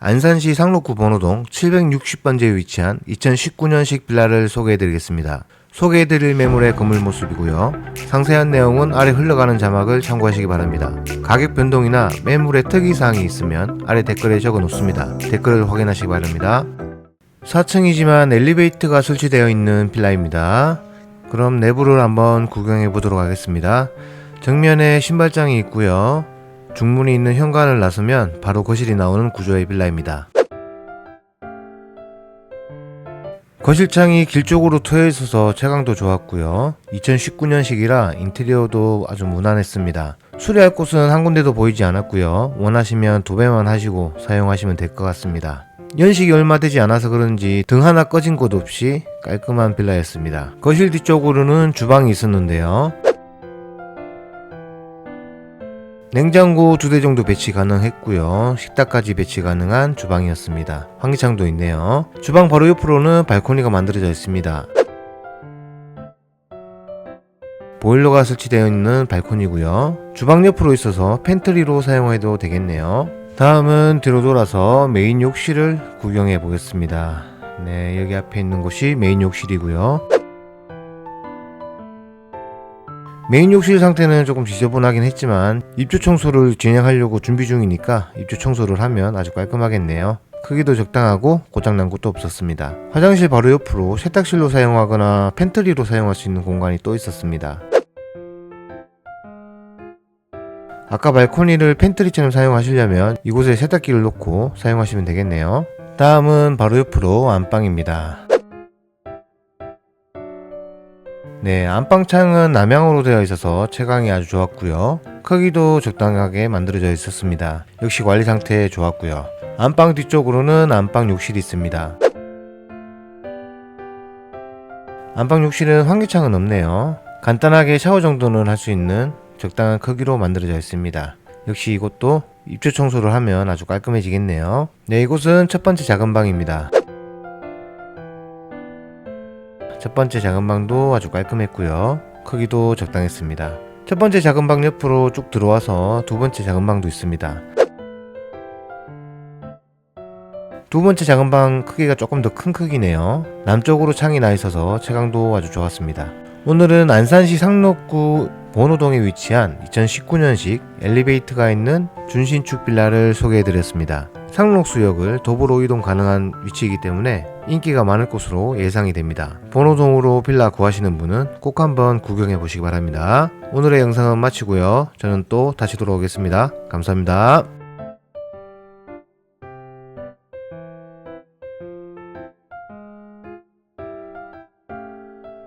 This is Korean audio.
안산시 상록구 번호동 760번지에 위치한 2019년식 빌라를 소개해드리겠습니다. 소개해드릴 매물의 건물 모습이고요. 상세한 내용은 아래 흘러가는 자막을 참고하시기 바랍니다. 가격 변동이나 매물의 특이사항이 있으면 아래 댓글에 적어 놓습니다. 댓글을 확인하시기 바랍니다. 4층이지만 엘리베이터가 설치되어 있는 빌라입니다. 그럼 내부를 한번 구경해 보도록 하겠습니다. 정면에 신발장이 있고요. 중문이 있는 현관을 나서면 바로 거실이 나오는 구조의 빌라입니다. 거실창이 길 쪽으로 트여 있어서 채광도 좋았고요. 2019년식이라 인테리어도 아주 무난했습니다. 수리할 곳은 한 군데도 보이지 않았고요. 원하시면 도배만 하시고 사용하시면 될 것 같습니다. 연식이 얼마 되지 않아서 그런지 등 하나 꺼진 곳 없이 깔끔한 빌라였습니다. 거실 뒤쪽으로는 주방이 있었는데요. 냉장고 두 대 정도 배치 가능했고요. 식탁까지 배치 가능한 주방이었습니다. 환기창도 있네요. 주방 바로 옆으로는 발코니가 만들어져 있습니다. 보일러가 설치되어 있는 발코니고요. 주방 옆으로 있어서 팬트리로 사용해도 되겠네요. 다음은 뒤로 돌아서 메인 욕실을 구경해 보겠습니다. 네, 여기 앞에 있는 곳이 메인 욕실이고요. 메인 욕실 상태는 조금 지저분하긴 했지만 입주 청소를 진행하려고 준비 중이니까 입주 청소를 하면 아주 깔끔하겠네요. 크기도 적당하고 고장난 곳도 없었습니다. 화장실 바로 옆으로 세탁실로 사용하거나 팬트리로 사용할 수 있는 공간이 또 있었습니다. 아까 발코니를 팬트리처럼 사용하시려면 이곳에 세탁기를 놓고 사용하시면 되겠네요. 다음은 바로 옆으로 안방입니다. 네, 안방창은 남향으로 되어 있어서 채광이 아주 좋았고요. 크기도 적당하게 만들어져 있었습니다. 역시 관리 상태 좋았고요. 안방 뒤쪽으로는 안방 욕실이 있습니다. 안방 욕실은 환기창은 없네요. 간단하게 샤워 정도는 할 수 있는 적당한 크기로 만들어져 있습니다. 역시 이곳도 입주 청소를 하면 아주 깔끔해지겠네요. 네, 이곳은 첫 번째 작은 방입니다. 첫 번째 작은 방도 아주 깔끔했고요. 크기도 적당했습니다. 첫 번째 작은 방 옆으로 쭉 들어와서 두 번째 작은 방도 있습니다. 두 번째 작은 방 크기가 조금 더 큰 크기네요. 남쪽으로 창이 나 있어서 채광도 아주 좋았습니다. 오늘은 안산시 상록구 번호동에 위치한 2019년식 엘리베이터가 있는 준신축 빌라를 소개해드렸습니다. 상록수 역을 도보로 이동 가능한 위치이기 때문에 인기가 많을 곳으로 예상이 됩니다. 번호동으로 빌라 구하시는 분은 꼭 한번 구경해 보시기 바랍니다. 오늘의 영상은 마치고요. 저는 또 다시 돌아오겠습니다. 감사합니다.